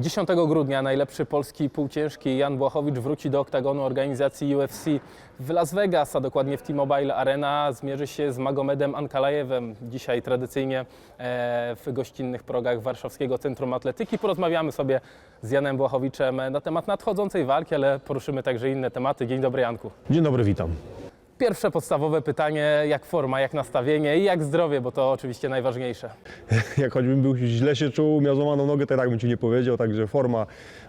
10 grudnia najlepszy polski półciężki Jan Błachowicz wróci do oktagonu organizacji UFC w Las Vegas, a dokładnie w T-Mobile Arena. Zmierzy się z Magomedem Ankalajewem. Dzisiaj tradycyjnie e, w gościnnych progach Warszawskiego Centrum Atletyki. Porozmawiamy sobie z Janem Błachowiczem na temat nadchodzącej walki, ale poruszymy także inne tematy. Dzień dobry Janku. Dzień dobry, witam. Pierwsze podstawowe pytanie, jak forma, jak nastawienie i jak zdrowie, bo to oczywiście najważniejsze. Jak choćbym był źle się czuł, miał złamaną nogę, to tak bym Ci nie powiedział, także forma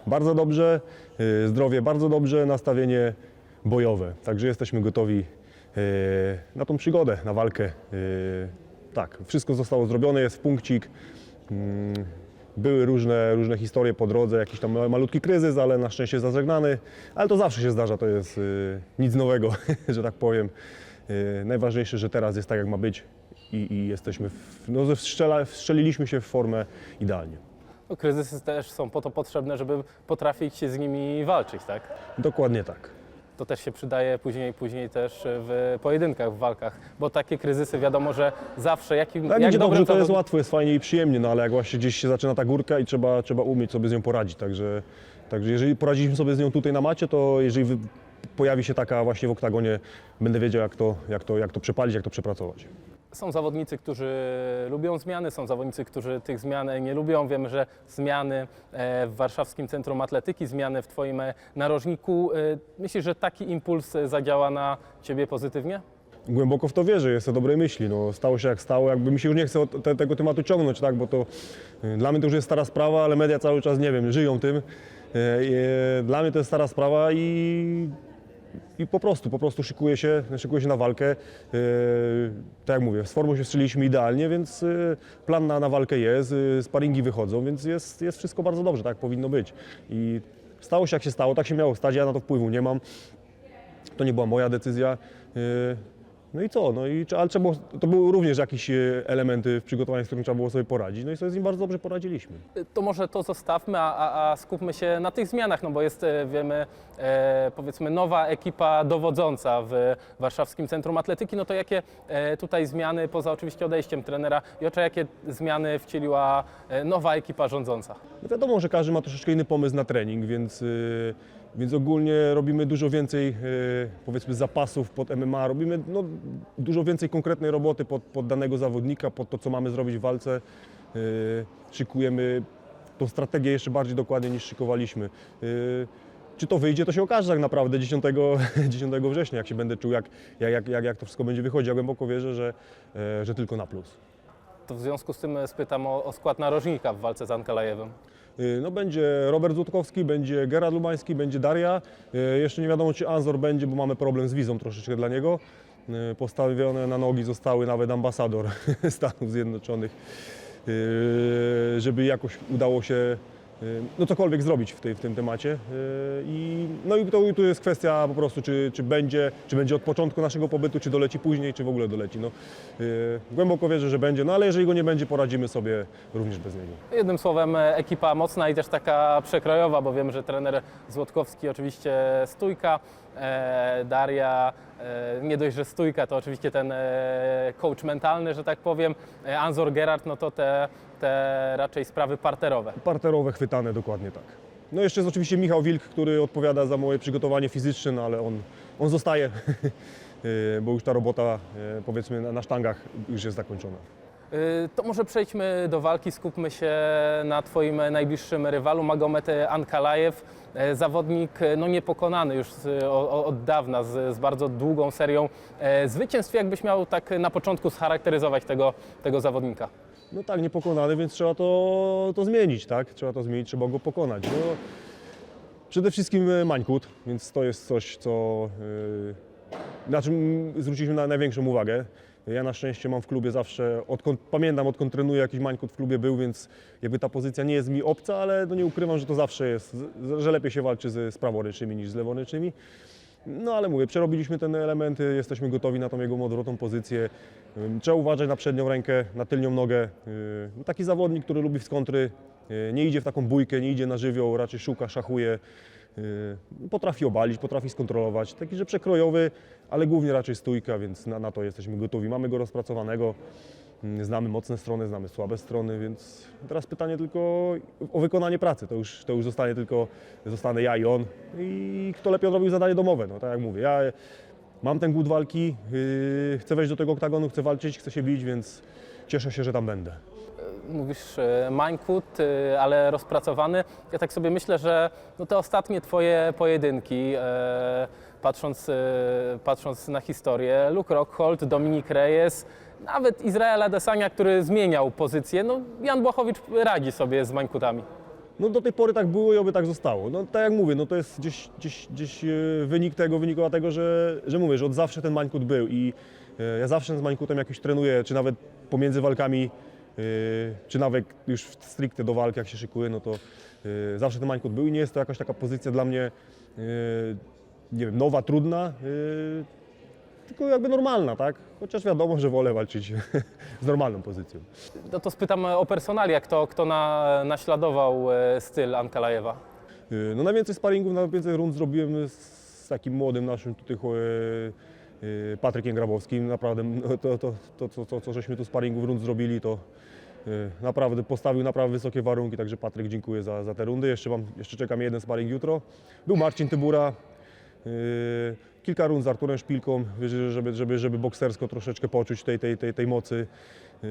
bardzo dobrze, y, zdrowie bardzo dobrze, nastawienie bojowe. Także jesteśmy gotowi y, na tą przygodę, na walkę. Y, Tak, wszystko zostało zrobione, jest punkcik. Były różne, różne historie po drodze, jakiś tam ma- malutki kryzys, ale na szczęście zażegnany. Ale to zawsze się zdarza, to jest y, nic nowego, że tak powiem. Y, najważniejsze, że teraz jest tak, jak ma być i, i jesteśmy, w, no, ze- wstrzela, wstrzeliliśmy się w formę idealnie. No, kryzysy też są po to potrzebne, żeby potrafić z nimi walczyć, tak? Dokładnie tak. To też się przydaje później, później też w pojedynkach, w walkach, bo takie kryzysy wiadomo, że zawsze jakim, Jak jak idzie dobrym dobrze, to jest zawodnikiem- łatwo, jest fajnie i przyjemnie, no ale jak właśnie gdzieś się zaczyna ta górka i trzeba, trzeba umieć sobie z nią poradzić. Także, także jeżeli poradziliśmy sobie z nią tutaj na macie, to jeżeli wy, pojawi się taka właśnie w oktagonie, będę wiedział jak to, jak, to, jak to przepalić, jak to przepracować. Są zawodnicy, którzy lubią zmiany, są zawodnicy, którzy tych zmian nie lubią. Wiemy, że zmiany e, w Warszawskim Centrum Atletyki, zmiany w Twoim e, narożniku. E, Myślisz, że taki impuls zadziała na Ciebie pozytywnie? Głęboko w to wierzę, jest to dobrej myśli. No, stało się jak stało, jakby mi się już nie chce te, tego tematu ciągnąć, tak, bo to dla mnie to już jest stara sprawa, ale media cały czas, nie wiem, żyją tym. Dla mnie to jest stara sprawa i, i po prostu, po prostu szykuję się, szykuję się na walkę. Y, Tak jak mówię, z formą się wstrzeliśmy idealnie, więc y, plan na, na walkę jest, y, sparingi wychodzą, więc jest, jest wszystko bardzo dobrze, tak powinno być. I stało się jak się stało, tak się miało stać, ja na to wpływu nie mam. To nie była moja decyzja. Yy, No i co? No i, ale trzeba to były również jakieś e, elementy w przygotowaniu, z którymi trzeba było sobie poradzić. No i sobie z nim bardzo dobrze poradziliśmy. E, To może to zostawmy, a, a, a skupmy się na tych zmianach, no bo jest, e, wiemy, e, powiedzmy nowa ekipa dowodząca w Warszawskim Centrum Atletyki, no to jakie e, tutaj zmiany, poza oczywiście odejściem trenera Jocza, jakie zmiany wcieliła e, nowa ekipa rządząca? No wiadomo, że każdy ma troszeczkę inny pomysł na trening, więc, yy, więc ogólnie robimy dużo więcej yy, powiedzmy zapasów pod MMA, robimy no, dużo więcej konkretnej roboty pod, pod danego zawodnika, pod to, co mamy zrobić w walce. Yy, Szykujemy tą strategię jeszcze bardziej dokładnie niż szykowaliśmy. Yy, Czy to wyjdzie, to się okaże tak naprawdę 10, 10 września, jak się będę czuł, jak, jak, jak, jak to wszystko będzie wychodzić. Ja głęboko wierzę, że, e, że tylko na plus. To w związku z tym e, spytam o, o skład narożnika w walce z Ankalajewem. Y, No będzie Robert Zutkowski, będzie Gerard Lubański, będzie Daria. Y, Jeszcze nie wiadomo, czy Anzor będzie, bo mamy problem z wizą troszeczkę dla niego. Y, Postawione na nogi zostały nawet ambasador Stanów Zjednoczonych, żeby jakoś udało się no cokolwiek zrobić w, tej, w tym temacie. Y, I, no i to, tu jest kwestia po prostu, czy, czy, będzie, czy będzie od początku naszego pobytu, czy doleci później, czy w ogóle doleci. No, y, głęboko wierzę, że będzie, no ale jeżeli go nie będzie, poradzimy sobie również bez niego. Jednym słowem ekipa mocna i też taka przekrojowa, bo wiem, że trener Złotkowski oczywiście stójka, Daria e, nie dość, że stójka, to oczywiście ten e, coach mentalny, że tak powiem, e, Anzor Gerard, no to te, te raczej sprawy parterowe. Parterowe chwytane, dokładnie tak. No jeszcze jest oczywiście Michał Wilk, który odpowiada za moje przygotowanie fizyczne, no ale on, on zostaje, bo już ta robota powiedzmy na sztangach już jest zakończona. Y, To może przejdźmy do walki, skupmy się na Twoim najbliższym rywalu, Magomed Ankalajew. E, Zawodnik e, no, niepokonany już od dawna, z, bardzo długą serią zwycięstw. Jakbyś miał tak na początku scharakteryzować tego, tego zawodnika? No tak, niepokonany, więc trzeba to, to zmienić, tak? Trzeba to zmienić, trzeba go pokonać. No, przede wszystkim y, Mańkut, więc to jest coś, co, y, na czym zwróciliśmy na największą uwagę. Ja na szczęście mam w klubie zawsze, odkąd, pamiętam odkąd trenuję, jakiś Mańkut w klubie był, więc jakby ta pozycja nie jest mi obca, ale no nie ukrywam, że to zawsze jest, że lepiej się walczy z, z niż z leworęcznymi. No ale mówię, przerobiliśmy te elementy, jesteśmy gotowi na tą jego odwrotną pozycję. Trzeba uważać na przednią rękę, na tylnią nogę. Taki zawodnik, który lubi w kontry, yy, nie idzie w taką bójkę, nie idzie na żywioł, raczej szuka, szachuje. Yy, Potrafi obalić, potrafi skontrolować. Taki, że przekrojowy, ale głównie raczej stójka, więc na, na to jesteśmy gotowi. Mamy go rozpracowanego. Mm, Znamy mocne strony, znamy słabe strony, więc teraz pytanie tylko o wykonanie pracy. To już, to już zostanie tylko, zostanę ja i on. I kto lepiej odrobił zadanie domowe, no tak jak mówię. Ja mam ten głód walki, yy, chcę wejść do tego oktagonu, chcę walczyć, chcę się bić, więc cieszę się, że tam będę. Mówisz e, Mańkut, e, ale rozpracowany. Ja tak sobie myślę, że no te ostatnie twoje pojedynki, e, patrząc, patrząc na historię, Luke Rockhold, Dominik Reyes, nawet Izrael Adesanya, który zmieniał pozycję, no Jan Błachowicz radzi sobie z Mańkutami. No do tej pory tak było i oby tak zostało. No tak jak mówię, no to jest gdzieś, gdzieś, gdzieś wynik tego, wynikowa tego, że, że mówię, że od zawsze ten Mańkut był i ja zawsze z Mańkutem jakoś trenuję, czy nawet pomiędzy walkami, czy nawet już stricte do walki jak się szykuję, no to e, zawsze ten Mańkut był i nie jest to jakaś taka pozycja dla mnie, e, nie wiem, nowa, trudna, tylko jakby normalna, tak? Chociaż wiadomo, że wolę walczyć z normalną pozycją. No to spytam o personalia, kto, kto na, naśladował e, styl Ankalajewa. Y, No najwięcej sparingów, najwięcej rund zrobiłem z takim młodym naszym tutaj e, e, Patrykiem Grabowskim. Naprawdę no, to, to, to, to, to, co żeśmy tu sparingów rund zrobili, to naprawdę postawił naprawdę wysokie warunki, także Patryk dziękuję za, za te rundy. Jeszcze, mam, jeszcze czeka mnie jeden sparing jutro. Był Marcin Tybura. e, Kilka rund z Arturem Szpilką, żeby, żeby, żeby boksersko troszeczkę poczuć tej, tej, tej, tej mocy. E,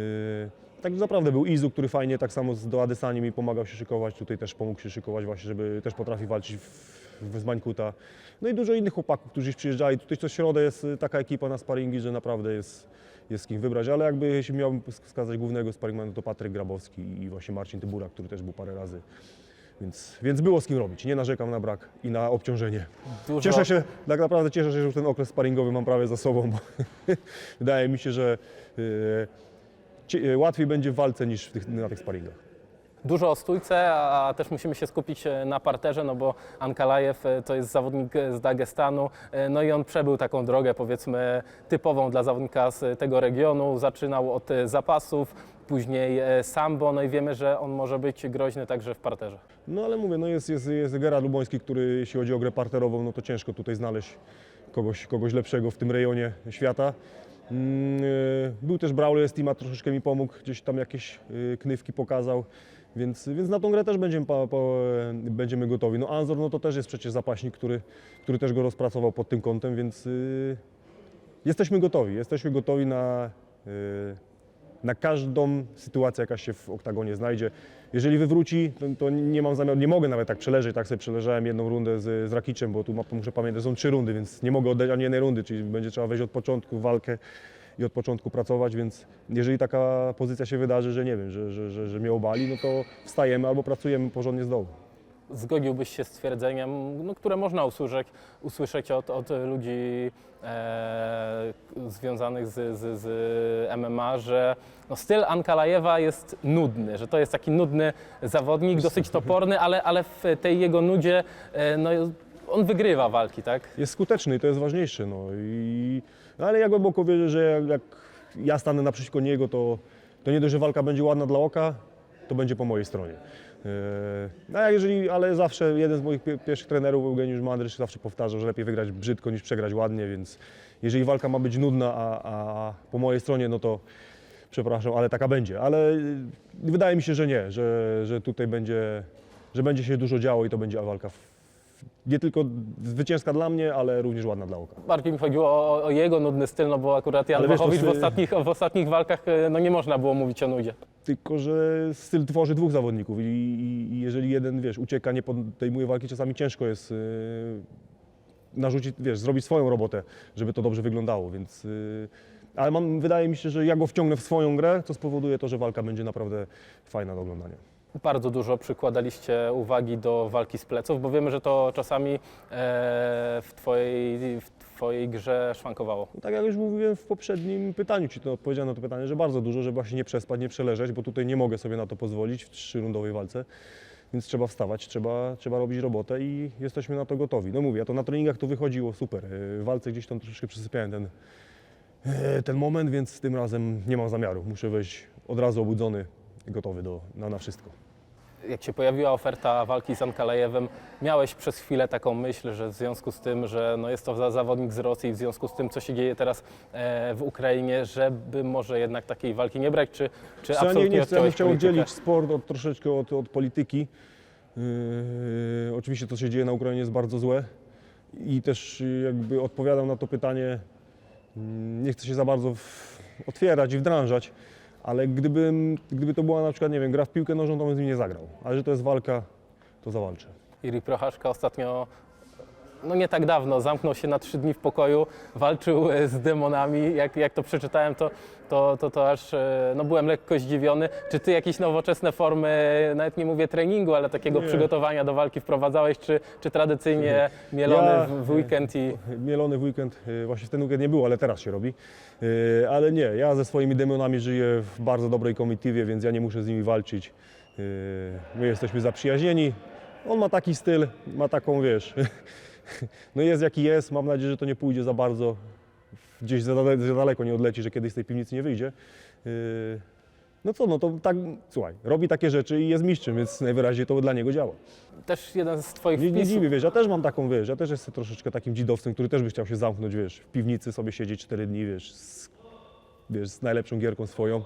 tak naprawdę był Izu, który fajnie tak samo z do Adesani mi pomagał się szykować. Tutaj też pomógł się szykować właśnie, żeby też potrafi walczyć w, w. No i dużo innych chłopaków, którzy przyjeżdżali. Tutaj co środę jest y, taka ekipa na sparingi, że naprawdę jest, jest z kim wybrać. Ale jakby jeśli miałbym wskazać głównego sparingmana, to Patryk Grabowski i właśnie Marcin Tybura, który też był parę razy. Więc, więc było z kim robić. Nie narzekam na brak i na obciążenie. Dużo, Cieszę się, tak naprawdę cieszę się, że już ten okres sparingowy mam prawie za sobą, bo wydaje mi się, że y, cie- łatwiej będzie w walce niż tych, na tych sparingach. Dużo o stójce, a też musimy się skupić e, na parterze, no bo Ankalajew e, to jest zawodnik e, z Dagestanu, no i on przebył taką drogę powiedzmy typową dla zawodnika z tego regionu. Zaczynał od zapasów, później sambo, no i wiemy, że on może być groźny także w parterze. No ale mówię, no jest, jest, jest Gerard Luboński, który jeśli chodzi o grę parterową, no to ciężko tutaj znaleźć kogoś, kogoś lepszego w tym rejonie świata. Mm, Był też z Teama, troszeczkę mi pomógł, gdzieś tam jakieś knywki pokazał, więc, więc na tą grę też będziemy, pa, po, będziemy gotowi. No Anzor no to też jest przecież zapaśnik, który, który też go rozpracował pod tym kątem, więc y, jesteśmy gotowi. Jesteśmy gotowi na, y, na każdą sytuację, jaka się w oktagonie znajdzie. Jeżeli wywróci, to, to nie mam zamiaru, nie mogę nawet tak przeleżeć, tak sobie przeleżałem jedną rundę z, z Rakiczem, bo tu muszę pamiętać, są trzy rundy, więc nie mogę oddać ani jednej rundy, czyli będzie trzeba wejść od początku walkę i od początku pracować, więc jeżeli taka pozycja się wydarzy, że nie wiem, że, że, że, że mnie obali, no to wstajemy albo pracujemy porządnie z dołu. Zgodziłbyś się z twierdzeniem, no, które można usłyszeć, usłyszeć od, od ludzi e, związanych z, z, z MMA, że no, styl Ankalajewa jest nudny, że to jest taki nudny zawodnik, dosyć toporny, ale, ale w tej jego nudzie e, no, on wygrywa walki, tak? jest skuteczny i to jest ważniejsze. No, i, no ale ja głęboko wierzę, że jak, jak ja stanę naprzeciwko niego, to, to nie dość, że walka będzie ładna dla oka, to będzie po mojej stronie. No, a jeżeli, ale zawsze jeden z moich pie- pierwszych trenerów, Eugeniusz Mandrysz, zawsze powtarzał, że lepiej wygrać brzydko niż przegrać ładnie, więc jeżeli walka ma być nudna, a, a po mojej stronie, no to przepraszam, ale taka będzie. Ale y, wydaje mi się, że nie, że, że tutaj będzie, że będzie się dużo działo i to będzie walka nie tylko zwycięska dla mnie, ale również ładna dla oka. Bardziej mi chodziło o, o jego nudny styl, no bo akurat Jan Ale wiesz, to Wachowicz w sy- ostatnich, w ostatnich walkach e, no, nie można było mówić o nudzie. Tylko, że styl tworzy dwóch zawodników i, i, i jeżeli jeden, wiesz, ucieka, nie podejmuje walki, czasami ciężko jest yy, narzucić, wiesz, zrobić swoją robotę, żeby to dobrze wyglądało, więc... Yy, ale mam, wydaje mi się, że ja go wciągnę w swoją grę, to spowoduje to, że walka będzie naprawdę fajna do oglądania. Bardzo dużo przykładaliście uwagi do walki z pleców, bo wiemy, że to czasami e, w, twojej, w Twojej grze szwankowało. Tak jak już mówiłem w poprzednim pytaniu, Ci to odpowiedziałem na to pytanie, że bardzo dużo, żeby właśnie nie przespać, nie przeleżeć, bo tutaj nie mogę sobie na to pozwolić w trzyrundowej walce. Więc trzeba wstawać, trzeba, trzeba robić robotę i jesteśmy na to gotowi. No mówię, ja to na treningach to wychodziło super. W walce gdzieś tam troszeczkę przysypiałem ten, e, ten moment, więc tym razem nie mam zamiaru. Muszę wejść od razu obudzony, gotowy do, na, na wszystko. Jak się pojawiła oferta walki z Ankalejewem, miałeś przez chwilę taką myśl, że w związku z tym, że no jest to za- zawodnik z Rosji, w związku z tym, co się dzieje teraz e, w Ukrainie, żeby może jednak takiej walki nie brać, czy, czy nie, absolutnie nie chcę, ja bym odciąłeś chciał politykę? oddzielić sport od, troszeczkę od, od polityki. Yy, oczywiście to, co się dzieje na Ukrainie jest bardzo złe i też yy, jakby odpowiadam na to pytanie, mm, nie chcę się za bardzo w, otwierać i wdrażać, ale gdybym, gdyby to była na przykład, nie wiem, gra w piłkę nożną, to bym z nim nie zagrał, ale że to jest walka, to zawalczę. Iri Prochaszka ostatnio, no nie tak dawno, zamknął się na trzy dni w pokoju, walczył e, z demonami. Jak, jak to przeczytałem, to, to, to, to aż e, no byłem lekko zdziwiony. Czy ty jakieś nowoczesne formy, nawet nie mówię treningu, ale takiego Nie. przygotowania do walki wprowadzałeś, czy, czy tradycyjnie mielony Ja- w, weekend i... Mielony w weekend, właśnie w ten weekend nie było, ale teraz się robi. Ale nie, ja ze swoimi demonami żyję w bardzo dobrej komitywie, więc ja nie muszę z nimi walczyć. My jesteśmy zaprzyjaźnieni. On ma taki styl, ma taką, wiesz, no jest jaki jest. Mam nadzieję, że to nie pójdzie za bardzo, gdzieś za, za daleko nie odleci, że kiedyś z tej piwnicy nie wyjdzie. Yy, No co, no to tak, słuchaj, robi takie rzeczy i jest mistrzem, więc najwyraźniej to dla niego działa. Też jeden z twoich Nie, nie wpisów, dziwię, wiesz, ja też mam taką, wiesz, ja też jestem troszeczkę takim dzidowcem, który też by chciał się zamknąć, wiesz, w piwnicy sobie siedzieć 4 dni, wiesz, z, wiesz, z najlepszą gierką swoją.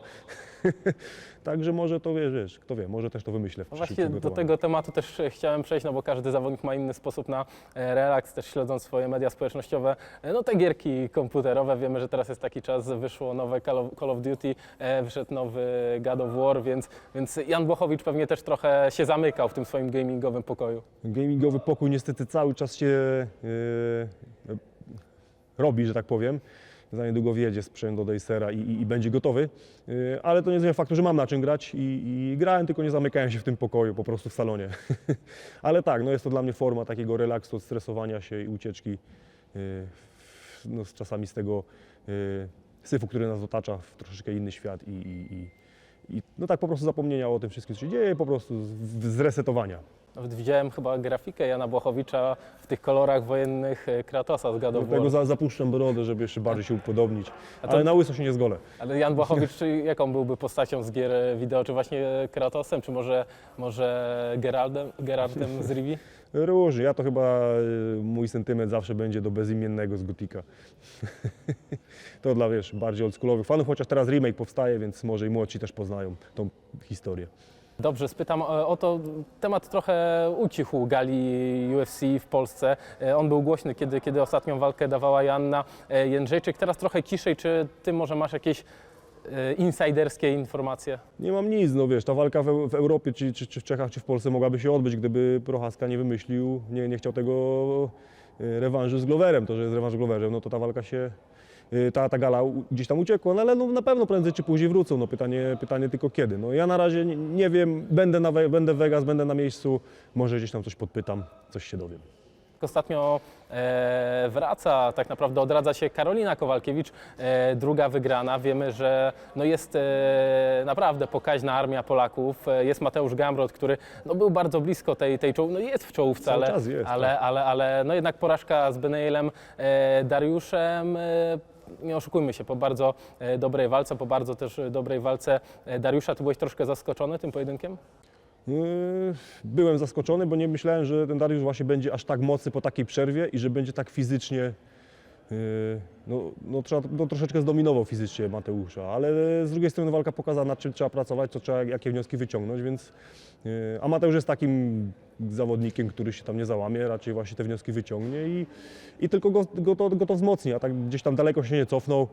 Także może to, wiesz, wiesz, kto wie, może też to wymyślę w No przyszłym Właśnie do przygotowaniu. tego tematu też chciałem przejść, no bo każdy zawodnik ma inny sposób na e, relaks, też śledząc swoje media społecznościowe. E, No te gierki komputerowe, wiemy, że teraz jest taki czas, wyszło nowe Call of, Call of Duty, e, wyszedł nowy God of War, więc, więc Jan Błochowicz pewnie też trochę się zamykał w tym swoim gamingowym pokoju. Gamingowy pokój niestety cały czas się e, robi, że tak powiem. Za niedługo wjedzie sprzęt do Dacera i, i, i będzie gotowy, E, ale to nie zmienia faktu, że mam na czym grać i, i grałem, tylko nie zamykałem się w tym pokoju, po prostu w salonie. ale tak, no jest to dla mnie forma takiego relaksu, stresowania się i ucieczki e, no, z czasami z tego e, syfu, który nas otacza w troszeczkę inny świat i, i, i, i no tak po prostu zapomnienia o tym wszystkim, co się dzieje, po prostu zresetowania. Nawet widziałem chyba grafikę Jana Błachowicza w tych kolorach wojennych e, Kratosa z God of Dlatego za, zapuszczam brodę, żeby jeszcze bardziej się upodobnić. A to- Ale na łyso się nie zgolę. Ale Jan Błachowicz, czy jaką byłby postacią z gier e, wideo? Czy właśnie Kratosem, czy może, może Geraldem, Gerardem z Rivi? Różnie. Ja to chyba y, mój sentyment zawsze będzie do bezimiennego z Gotika. to dla wiesz, bardziej oldschoolowych fanów, chociaż teraz remake powstaje, więc może i młodsi też poznają tą historię. Dobrze, spytam e, o to. Temat trochę ucichł gali UFC w Polsce. E, On był głośny, kiedy, kiedy ostatnią walkę dawała Janna e, Jędrzejczyk. Teraz trochę ciszej. Czy ty może masz jakieś insiderskie informacje? Nie mam nic, no wiesz, ta walka w, w Europie, czy, czy, czy w Czechach, czy w Polsce mogłaby się odbyć, gdyby Prochaska nie wymyślił, nie, nie chciał tego rewanżu z Gloverem, to, że jest rewanż z Gloverem, no to ta walka się, ta, ta gala gdzieś tam uciekła, no ale no, na pewno prędzej czy później wrócą, no pytanie, pytanie tylko kiedy. No ja na razie nie, nie wiem, będę, na, We- będę w Vegas, będę na miejscu, może gdzieś tam coś podpytam, coś się dowiem. Ostatnio e, wraca, tak naprawdę odradza się Karolina Kowalkiewicz, e, druga wygrana. Wiemy, że no jest e, naprawdę pokaźna armia Polaków. E, jest Mateusz Gamrot, który no był bardzo blisko tej, tej czołówki, no jest w czołówce, Cały ale, czas jest, ale, tak. ale, ale no jednak porażka z Beneilem e, Dariuszem. E, nie oszukujmy się, po bardzo e, dobrej walce, po bardzo też e, dobrej walce e, Dariusza, ty byłeś troszkę zaskoczony tym pojedynkiem? Yy, Byłem zaskoczony, bo nie myślałem, że ten Dariusz właśnie będzie aż tak mocny po takiej przerwie i że będzie tak fizycznie. Yy, No, no, trzeba, no troszeczkę zdominował fizycznie Mateusza, ale z drugiej strony walka pokazała, nad czym trzeba pracować, co trzeba, jakie wnioski wyciągnąć, więc yy, a Mateusz jest takim zawodnikiem, który się tam nie załamie, raczej właśnie te wnioski wyciągnie i, i tylko go, go, to, go to wzmocni, a tak gdzieś tam daleko się nie cofnął.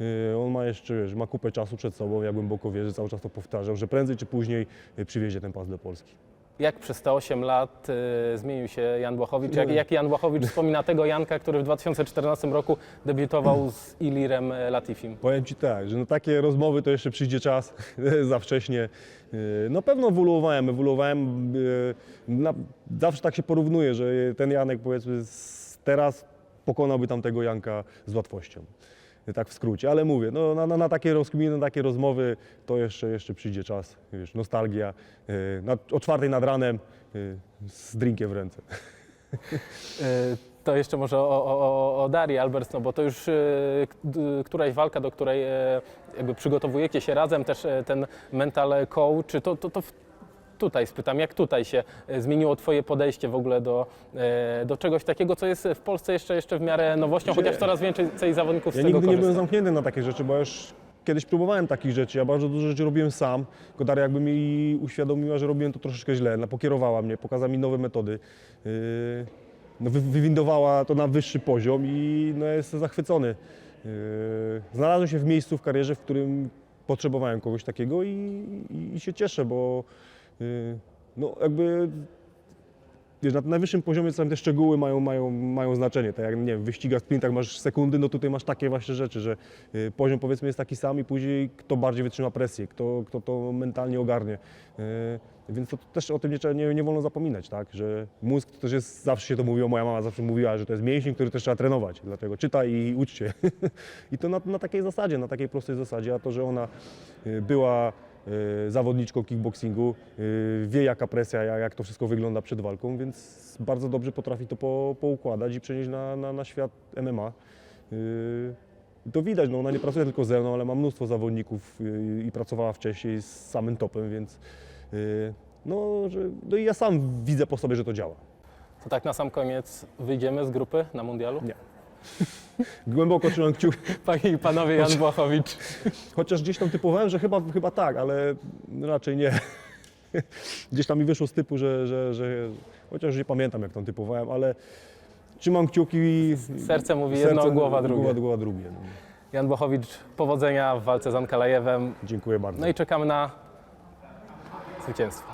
Yy, On ma jeszcze, wiesz, ma kupę czasu przed sobą, ja głęboko wierzę, cały czas to powtarzał, że prędzej czy później przywiezie ten pas do Polski. Jak przez te 8 lat y, zmienił się Jan Błachowicz? Jak, jak Jan Błachowicz wspomina tego Janka, który w 2014 roku debiutował z Ilirem e, Latifim? Powiem Ci tak, że na takie rozmowy to jeszcze przyjdzie czas, za wcześnie. Yy, No pewno ewoluowałem, ewoluowałem, yy, na, zawsze tak się porównuje, że ten Janek powiedzmy z- teraz pokonałby tamtego Janka z łatwością. Tak w skrócie, ale mówię, no, na, na, na takie rozkminy, na takie rozmowy to jeszcze, jeszcze przyjdzie czas, wiesz, nostalgia, yy, na, o czwartej nad ranem yy, z drinkiem w ręce. Y, To jeszcze może o, o, o- Darii Alberts, no bo to już któraś walka, do której e, jakby przygotowujecie się razem, też e, ten mental coach, to, to, to tutaj spytam, jak tutaj się e, zmieniło Twoje podejście w ogóle do, e, do czegoś takiego, co jest w Polsce jeszcze, jeszcze w miarę nowością, Znaczy, chociaż coraz więcej zawodników Ja z tego nigdy nie korzysta. byłem zamknięty na takie rzeczy, bo już kiedyś próbowałem takich rzeczy. Ja bardzo dużo rzeczy robiłem sam. Tylko Daria jakby mi uświadomiła, że robiłem to troszeczkę źle. Pokierowała mnie, pokazała mi nowe metody. Yy, No, wy- wywindowała to na wyższy poziom i no, jestem zachwycony. Yy, Znalazłem się w miejscu w karierze, w którym potrzebowałem kogoś takiego i, i, i się cieszę, bo no, jakby na najwyższym poziomie te szczegóły mają, mają, mają znaczenie. Tak jak nie wiem, w masz sekundy, no tutaj masz takie właśnie rzeczy, że y, poziom powiedzmy jest taki sam i później kto bardziej wytrzyma presję, kto, kto to mentalnie ogarnie. Y, więc to też o tym nie, nie, nie wolno zapominać, tak? że mózg to też jest, zawsze się to mówiło, moja mama zawsze mówiła, że to jest mięsień, który też trzeba trenować, dlatego czytaj i ucz się. I to na, na takiej zasadzie, na takiej prostej zasadzie, a to, że ona y, była y, zawodniczką kickboxingu, y, wie jaka presja, jak, to wszystko wygląda przed walką, więc bardzo dobrze potrafi to po, poukładać i przenieść na, na, na świat MMA. Y, To widać, no ona nie pracuje tylko ze mną, ale ma mnóstwo zawodników y, i pracowała wcześniej z samym topem, więc y, no, że, no i ja sam widzę po sobie, że to działa. To tak na sam koniec wyjdziemy z grupy na mundialu? Nie. Głęboko trzymam kciuki, Panie i panowie, Jan Błachowicz. chociaż gdzieś tam typowałem, że chyba, chyba tak, ale raczej nie. Gdzieś tam mi wyszło z typu, że, że, że chociaż już nie pamiętam jak tam typowałem, ale trzymam kciuki. Serce mówi jedno, głowa drugie. Głowa, głowa drugie. No. Jan Błachowicz, powodzenia w walce z Ankalajewem. Dziękuję bardzo. No i czekamy na zwycięstwo.